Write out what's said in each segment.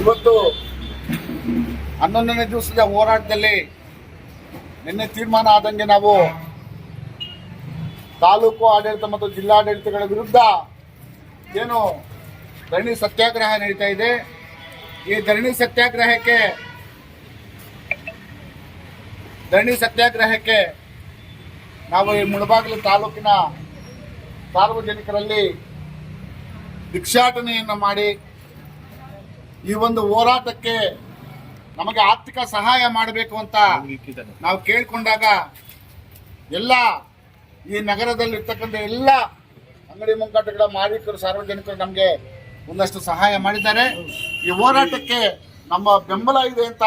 ಇವತ್ತು ಹನ್ನೊಂದನೇ ದಿವಸದ ಹೋರಾಟದಲ್ಲಿ ನಿನ್ನೆ ತೀರ್ಮಾನ ಆದಂಗೆ ನಾವು ತಾಲೂಕು ಆಡಳಿತ ಮತ್ತು ಜಿಲ್ಲಾಡಳಿತಗಳ ವಿರುದ್ಧ ಏನು ಧರಣಿ ಸತ್ಯಾಗ್ರಹ ನಡೀತಾ ಇದೆ. ಈ ಧರಣಿ ಸತ್ಯಾಗ್ರಹಕ್ಕೆ ಧರಣಿ ಸತ್ಯಾಗ್ರಹಕ್ಕೆ ನಾವು ಈ ಮುಳಬಾಗಿಲು ತಾಲೂಕಿನ ಸಾರ್ವಜನಿಕರಲ್ಲಿ ಭಿಕ್ಷಾಟನೆಯನ್ನು ಮಾಡಿ ಈ ಒಂದು ಹೋರಾಟಕ್ಕೆ ನಮಗೆ ಆರ್ಥಿಕ ಸಹಾಯ ಮಾಡಬೇಕು ಅಂತ ನಾವು ಕೇಳಿಕೊಂಡಾಗ ಎಲ್ಲ ಈ ನಗರದಲ್ಲಿ ಇರ್ತಕ್ಕಂಥ ಎಲ್ಲ ಅಂಗಡಿ ಮುಂಗಟ್ಟುಗಳ ಮಾಲೀಕರು, ಸಾರ್ವಜನಿಕರು ನಮಗೆ ಒಂದಷ್ಟು ಸಹಾಯ ಮಾಡಿದ್ದಾರೆ. ಈ ಹೋರಾಟಕ್ಕೆ ನಮ್ಮ ಬೆಂಬಲ ಇದೆ ಅಂತ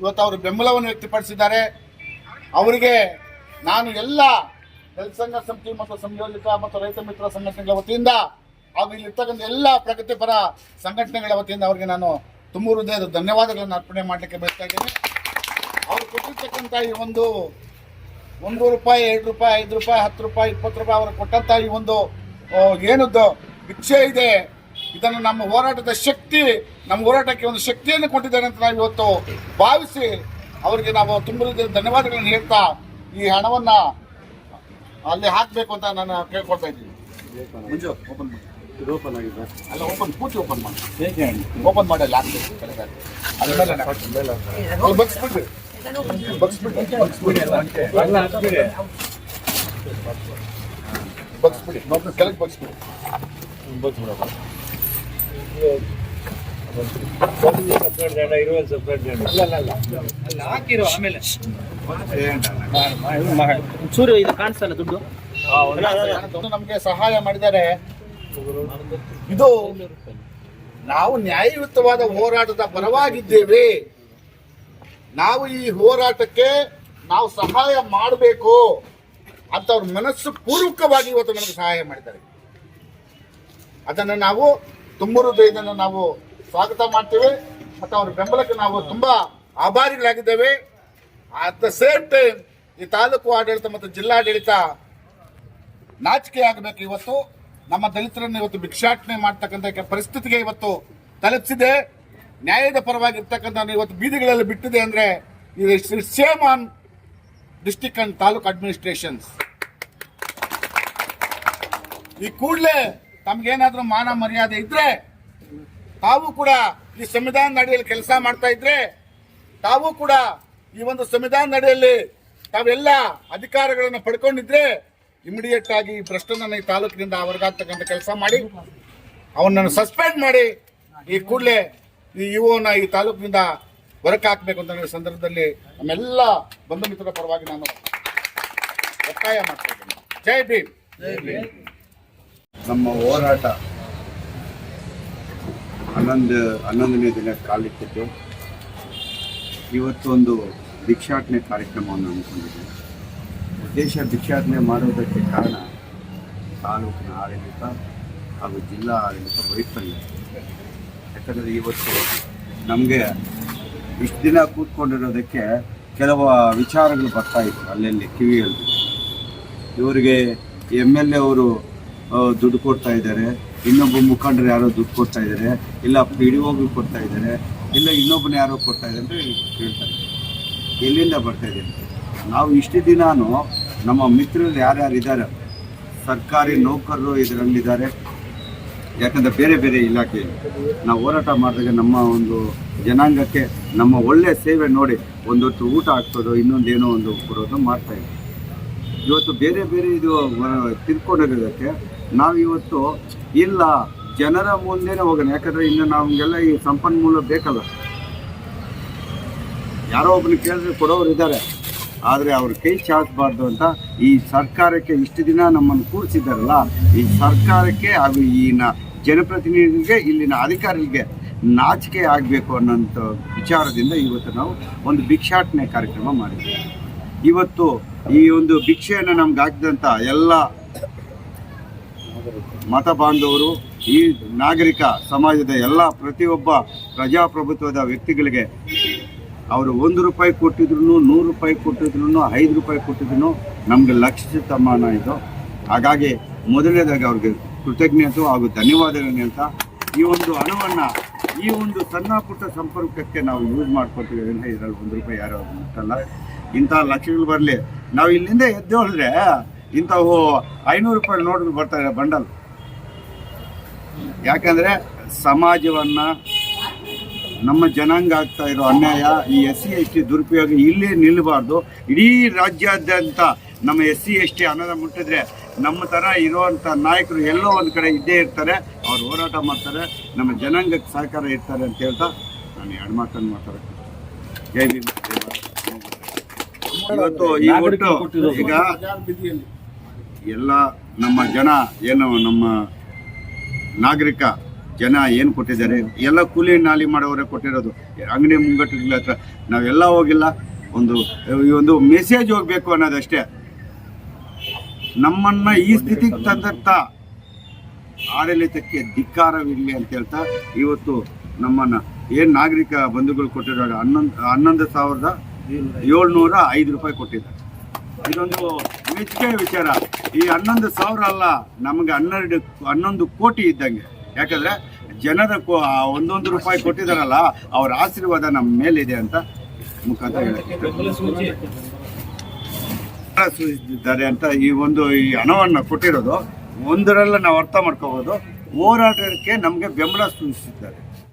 ಇವತ್ತು ಅವರು ಬೆಂಬಲವನ್ನು ವ್ಯಕ್ತಪಡಿಸಿದ್ದಾರೆ. ಅವರಿಗೆ ನಾನು ಎಲ್ಲ ಸಂಘ ಸಮಿತಿ ಮತ್ತು ಸಂಯೋಜಿತ ಮತ್ತು ರೈತ ಮಿತ್ರ ಸಂಘಟನೆಗಳ ವತಿಯಿಂದ ಹಾಗೂ ಇಲ್ಲಿರ್ತಕ್ಕಂಥ ಎಲ್ಲ ಪ್ರಗತಿಪರ ಸಂಘಟನೆಗಳ ವತಿಯಿಂದ ಅವರಿಗೆ ನಾನು ತುಂಬ ಹೃದಯದ ಧನ್ಯವಾದಗಳನ್ನು ಅರ್ಪಣೆ ಮಾಡಲಿಕ್ಕೆ ಬಯಸ್ತಾ ಇದ್ದೇನೆ. ಅವ್ರು ಕೊಟ್ಟಿರ್ತಕ್ಕಂಥ ಈ ಒಂದು ಒಂದು ರೂಪಾಯಿ, ಎರಡು ರೂಪಾಯಿ, ಐದು ರೂಪಾಯಿ, ಹತ್ತು ರೂಪಾಯಿ, ಇಪ್ಪತ್ತು ರೂಪಾಯಿ ಅವರು ಕೊಟ್ಟಂತ ಈ ಒಂದು ಏನದ್ದು ಭಿಕ್ಷೆ ಇದೆ. ಇದನ್ನು ನಮ್ಮ ಹೋರಾಟದ ಶಕ್ತಿ, ನಮ್ಮ ಹೋರಾಟಕ್ಕೆ ಒಂದು ಶಕ್ತಿಯನ್ನು ಕೊಟ್ಟಿದ್ದಾರೆ ಅಂತ ನಾವು ಇವತ್ತು ಭಾವಿಸಿ ಅವರಿಗೆ ನಾವು ತುಂಬ ಧನ್ಯವಾದಗಳನ್ನು ಹೇಳ್ತಾ ಈ ಹಣವನ್ನ ಅಲ್ಲಿ ಹಾಕಬೇಕು ಅಂತ ನಾನು ಕೇಳ್ಕೊಳ್ತಾ ಇದ್ದೀನಿ. ಓಪನ್ ಮಾಡಿ. ಓಪನ್ ಆಗಿದೆ. ಅಲ್ಲ ಓಪನ್ ಪೂರ್ತಿ ಓಪನ್ ಮಾಡಿ. ಹೇಗೆ ಓಪನ್ ಮಾಡಿ ಲಾಸ್ಟ್ ಅದೆಲ್ಲ ಬಗ್ಸ್ಬಿಡಿ ಬಗ್ಸ್ಬಿಡಿ ಮೊದಲು ಕೆಳಗೆ ಬಗ್ಸ್ಬಿಡಿ ಸಪ್ರೇಟ್ ದಂಡ ಇರುವಲ್ಲಿ ಸಪ್ರೇಟ್ ದಂಡ ಅಲ್ಲ ಹಾಕಿರೋ ಆಮೇಲೆ. ಚೂರು ಇದು ಕಾಣಿಸ್ತಲ್ಲ ದುಡ್ಡು? ಇದು ನಮಗೆ ಸಹಾಯ ಮಾಡಿದ್ದಾರೆ. ಇದು ನಾವು ನ್ಯಾಯಯುತವಾದ ಹೋರಾಟದ ಪರವಾಗಿದ್ದೇವೆ. ನಾವು ಈ ಹೋರಾಟಕ್ಕೆ ನಾವು ಸಹಾಯ ಮಾಡಬೇಕು ಅಂತ ಅವ್ರ ಮನಸ್ಸು ಪೂರ್ವಕವಾಗಿ ಇವತ್ತು ನಮಗೆ ಸಹಾಯ ಮಾಡಿದ್ದಾರೆ. ಅದನ್ನು ನಾವು ತುಂಬ ಹೃದಯದಿಂದ ನಾವು ಸ್ವಾಗತ ಮಾಡ್ತೇವೆ ಮತ್ತು ಅವ್ರ ಬೆಂಬಲಕ್ಕೆ ನಾವು ತುಂಬ ಆಭಾರಿಗಳಾಗಿದ್ದೇವೆ. ಅಟ್ ದ ಸೇಮ್ ಟೈಮ್ ಈ ತಾಲೂಕು ಆಡಳಿತ ಮತ್ತು ಜಿಲ್ಲಾಡಳಿತ ನಾಚಿಕೆ ಆಗಬೇಕು ಇವತ್ತು. ನಮ್ಮ ದಲಿತರನ್ನು ಇವತ್ತು ಭಿಕ್ಷಾಟನೆ ಮಾಡ್ತಕ್ಕಂಥ ಪರಿಸ್ಥಿತಿಗೆ ಇವತ್ತು ತಲುಪಿಸಿದೆ. ನ್ಯಾಯದ ಪರವಾಗಿರ್ತಕ್ಕಂಥ ಇವತ್ತು ಬೀದಿಗಳಲ್ಲಿ ಬಿಟ್ಟಿದೆ ಅಂದ್ರೆ ಇದು same on district and taluk administrations. ಈ ಕೂಡಲೇ ತಮ್ಗೇನಾದ್ರೂ ಮಾನ ಮರ್ಯಾದೆ ಇದ್ರೆ, ತಾವು ಕೂಡ ಈ ಸಂವಿಧಾನದ ಅಡಿಯಲ್ಲಿ ಕೆಲಸ ಮಾಡ್ತಾ ಇದ್ರೆ, ತಾವು ಕೂಡ ಈ ಒಂದು ಸಂವಿಧಾನದ ಅಡಿಯಲ್ಲಿ ತಾವೆಲ್ಲ ಅಧಿಕಾರಗಳನ್ನು ಪಡ್ಕೊಂಡಿದ್ರೆ ಇಮಿಡಿಯೇಟ್ ಆಗಿ ಈ ಪ್ರಶ್ನೆ ಈ ತಾಲೂಕಿನಿಂದ ಹೊರಗಾಗ್ತಕ್ಕಂಥ ಕೆಲಸ ಮಾಡಿ ಅವನನ್ನು ಸಸ್ಪೆಂಡ್ ಮಾಡಿ ಈ ಕೂಡಲೇ ಈ ಯುವನ ಈ ತಾಲೂಕಿನಿಂದ ಹೊರಕ್ಕೆ ಹಾಕಬೇಕು ಅಂತ ಸಂದರ್ಭದಲ್ಲಿ ನಮ್ಮೆಲ್ಲ ಬಂಧು ಮಿತ್ರರ ಪರವಾಗಿ ನಾನು ಒತ್ತಾಯ ಮಾಡ್ತಾ ಇದ್ದೇನೆ. ಜೈ ಭೀಮ್. ನಮ್ಮ ಹೋರಾಟ ಹನ್ನೊಂದು ಹನ್ನೊಂದನೇ ದಿನ ಕಾಲಿಟ್ಟಿದ್ದು. ಇವತ್ತು ಒಂದು ಭಿಕ್ಷಾಟನೆ ಕಾರ್ಯಕ್ರಮವನ್ನು ಹಮ್ಮಿಕೊಂಡಿದ್ದೀವಿ ಉದ್ದೇಶ ಭಿಕ್ಷಾಟನೆ ಮಾಡೋದಕ್ಕೆ ಕಾರಣ ತಾಲೂಕಿನ ಆಡಳಿತ ಹಾಗೂ ಜಿಲ್ಲಾ ಆಡಳಿತ ವೈಫಲ್ಯ. ಯಾಕಂದರೆ ಇವತ್ತು ನಮಗೆ ಇಷ್ಟು ದಿನ ಕೂತ್ಕೊಂಡಿರೋದಕ್ಕೆ ಕೆಲವು ವಿಚಾರಗಳು ಬರ್ತಾ ಇತ್ತು ಅಲ್ಲಲ್ಲಿ ಕಿವಿಯಲ್ಲಿ. ಇವರಿಗೆ ಎಂ ಎಲ್ ಎ ಅವರು ದುಡ್ಡು ಕೊಡ್ತಾ ಇದ್ದಾರೆ. ಇನ್ನೊಬ್ಬ ಮುಖಂಡರು ಯಾರೋ ದುಡ್ಡು ಕೊಡ್ತಾ ಇದ್ದಾರೆ. ಇಲ್ಲ ಪಿ ಡಿ ಒಗಳು ಕೊಡ್ತಾ ಇದ್ದಾರೆ. ಇಲ್ಲ ಇನ್ನೊಬ್ಬನ ಯಾರೋ ಕೊಡ್ತಾ ಇದ್ದಾರೆ ಅಂತ ಹೇಳ್ತಾರೆ ಎಲ್ಲಿಂದ ಬರ್ತಾ ಇದೆ ನಾವು ಇಷ್ಟು ದಿನಾನು ನಮ್ಮ ಮಿತ್ರರು ಯಾರ್ಯಾರು ಇದ್ದಾರೆ? ಸರ್ಕಾರಿ ನೌಕರರು ಇದರಲ್ಲಿದ್ದಾರೆ. ಯಾಕಂದರೆ ಬೇರೆ ಬೇರೆ ಇಲಾಖೆ. ನಾವು ಹೋರಾಟ ಮಾಡಿದಾಗ ನಮ್ಮ ಒಂದು ಜನಾಂಗಕ್ಕೆ, ನಮ್ಮ ಒಳ್ಳೆಯ ಸೇವೆ ನೋಡಿ ಒಂದೊತ್ತು ಊಟ ಹಾಕ್ಸೋದು ಇನ್ನೊಂದೇನೋ ಒಂದು ಕೊಡೋದು ಮಾಡ್ತಾ ಇದ್ದೀವಿ ಇವತ್ತು ಬೇರೆ ಬೇರೆ ಇದು ತಿಳ್ಕೊಂಡಿರೋದಕ್ಕೆ ನಾವು ಇವತ್ತು ಇಲ್ಲ, ಜನರ ಮುಂದೆನೇ ಹೋಗೋಣ. ಯಾಕಂದರೆ ಇನ್ನು ನಮಗೆಲ್ಲ ಈ ಸಂಪನ್ಮೂಲ ಬೇಕಲ್ಲ. ಯಾರೋ ಒಬ್ಬನ ಕೇಳಿದ್ರೆ ಕೊಡೋರು ಇದ್ದಾರೆ. ಆದರೆ ಅವರು ಕೈ ಚಾಚಬಾರ್ದು ಅಂತ ಈ ಸರ್ಕಾರಕ್ಕೆ ಇಷ್ಟು ದಿನ ನಮ್ಮನ್ನು ಕೂರಿಸಿದ್ದಾರಲ್ಲ, ಈ ಸರ್ಕಾರಕ್ಕೆ ಹಾಗೂ ಈ ನ ಜನಪ್ರತಿನಿಧಿಗಳಿಗೆ, ಇಲ್ಲಿನ ಅಧಿಕಾರಿಗಳಿಗೆ ನಾಚಿಕೆ ಆಗಬೇಕು ಅನ್ನೋಂಥ ವಿಚಾರದಿಂದ ಇವತ್ತು ನಾವು ಒಂದು ಭಿಕ್ಷಾಟನೆ ಕಾರ್ಯಕ್ರಮ ಮಾಡಿದ್ದೀವಿ ಇವತ್ತು ಈ ಒಂದು ಭಿಕ್ಷೆಯನ್ನು ನಮ್ಗೆ ಹಾಕಿದಂಥ ಎಲ್ಲ ಮತ ಬಾಂಧವರು, ಈ ನಾಗರಿಕ ಸಮಾಜದ ಎಲ್ಲ ಪ್ರತಿಯೊಬ್ಬ ಪ್ರಜಾಪ್ರಭುತ್ವದ ವ್ಯಕ್ತಿಗಳಿಗೆ ಅವರು ಒಂದು ರೂಪಾಯಿ ಕೊಟ್ಟಿದ್ರು ನೂರು ರೂಪಾಯಿ ಕೊಟ್ಟಿದ್ರು ಐದು ರೂಪಾಯಿ ಕೊಟ್ಟಿದ್ರು ನಮಗೆ ಲಕ್ಷ ಸಮಾನ ಇದು. ಹಾಗಾಗಿ ಮೊದಲನೇದಾಗಿ ಅವ್ರಿಗೆ ಕೃತಜ್ಞತೆ ಹಾಗೂ ಧನ್ಯವಾದಗಳನ್ನು ಅಂತ ಈ ಒಂದು ಹಣವನ್ನು, ಈ ಒಂದು ಸಣ್ಣ ಪುಟ್ಟ ಸಂಪರ್ಕಕ್ಕೆ ನಾವು ಯೂಸ್ ಮಾಡ್ಕೊತೀವಿ ಇದರಲ್ಲಿ ಒಂದು ರೂಪಾಯಿ ಯಾರು ಮುಟ್ಟಲ್ಲ. ಇಂಥ ಲಕ್ಷಗಳು ಬರಲಿ. ನಾವು ಇಲ್ಲಿಂದ ಎದ್ದು ಹೇಳಿದ್ರೆ ಇಂಥವು ಐನೂರು ರೂಪಾಯಿ ನೋಟ್ ಬರ್ತಾರೆ ಬಂಡಲ್. ಯಾಕಂದರೆ ಸಮಾಜವನ್ನ ನಮ್ಮ ಜನಾಂಗ ಆಗ್ತಾ ಇರೋ ಅನ್ಯಾಯ ಈ ಎಸ್ ಸಿ ಎಸ್ ಟಿ ದುರುಪಯೋಗ ಇಲ್ಲೇ ನಿಲ್ಲಬಾರ್ದು. ಇಡೀ ರಾಜ್ಯಾದ್ಯಂತ ನಮ್ಮ ಎಸ್ ಸಿ ಎಸ್ ಟಿ ಅನ್ನದ ಮುಟ್ಟಿದ್ರೆ ನಮ್ಮ ಥರ ಇರುವಂಥ ನಾಯಕರು ಎಲ್ಲೋ ಒಂದು ಕಡೆ ಇದ್ದೇ ಇರ್ತಾರೆ. ಅವ್ರು ಹೋರಾಟ ಮಾಡ್ತಾರೆ. ನಮ್ಮ ಜನಾಂಗಕ್ಕೆ ಸಹಕಾರ ಇರ್ತಾರೆ ಅಂತ ಹೇಳ್ತಾ ನಾನು ಎರಡು ಮಾತನ್ನು ಮಾತಾಡೋಕೆ ಜೈ ಭೀಮ್ ಇವತ್ತು ಈ ಒಟ್ಟು ಈಗ ಎಲ್ಲ ನಮ್ಮ ಜನ ಏನು ನಮ್ಮ ನಾಗರಿಕ ಜನ ಏನು ಕೊಟ್ಟಿದ್ದಾರೆ? ಎಲ್ಲ ಕೂಲಿ ನಾಲಿ ಮಾಡೋರೇ ಕೊಟ್ಟಿರೋದು. ಅಂಗಡಿ ಮುಂಗಟ್ಟುಗಳ ಹತ್ರ ನಾವೆಲ್ಲ ಹೋಗಿಲ್ಲ. ಒಂದು, ಈ ಒಂದು ಮೆಸೇಜ್ ಹೋಗ್ಬೇಕು ಅನ್ನೋದಷ್ಟೇ. ನಮ್ಮನ್ನ ಈ ಸ್ಥಿತಿಗೆ ತಂದಂತ ಆಡಳಿತಕ್ಕೆ ಧಿಕ್ಕಾರವಿರಲಿ ಅಂತ ಹೇಳ್ತಾ ಇವತ್ತು ನಮ್ಮನ್ನ ಏನು ನಾಗರಿಕ ಬಂಧುಗಳು ಕೊಟ್ಟಿರೋ ಹನ್ನೊಂದು ಹನ್ನೊಂದು ಸಾವಿರದ ಏಳ್ನೂರ ಐದು ರೂಪಾಯಿ ಕೊಟ್ಟಿದ್ದಾರೆ. ಇದೊಂದು ಮೆಚ್ಚುಗೆ ವಿಚಾರ. ಈ ಹನ್ನೊಂದು ಸಾವಿರ ಅಲ್ಲ, ನಮಗೆ ಹನ್ನೆರಡು, ಹನ್ನೊಂದು ಕೋಟಿ ಇದ್ದಂಗೆ. ಯಾಕಂದ್ರೆ ಜನರ ಒಂದೊಂದು ರೂಪಾಯಿ ಕೊಟ್ಟಿದಾರಲ್ಲ ಅವರ ಆಶೀರ್ವಾದ ನಮ್ಮ ಮೇಲಿದೆ ಅಂತ ಮುಖಾಂತರ ಹೇಳಿದ್ದಾರೆ ಅಂತ ಈ ಒಂದು ಈ ಹಣವನ್ನು ಕೊಟ್ಟಿರೋದು, ಒಂದರಲ್ಲ ನಾವು ಅರ್ಥ ಮಾಡ್ಕೋಬಹುದು ಹೋರಾಟಕ್ಕೆ ನಮಗೆ ಬೆಂಬಲ ಸೂಚಿಸಿದ್ದಾರೆ.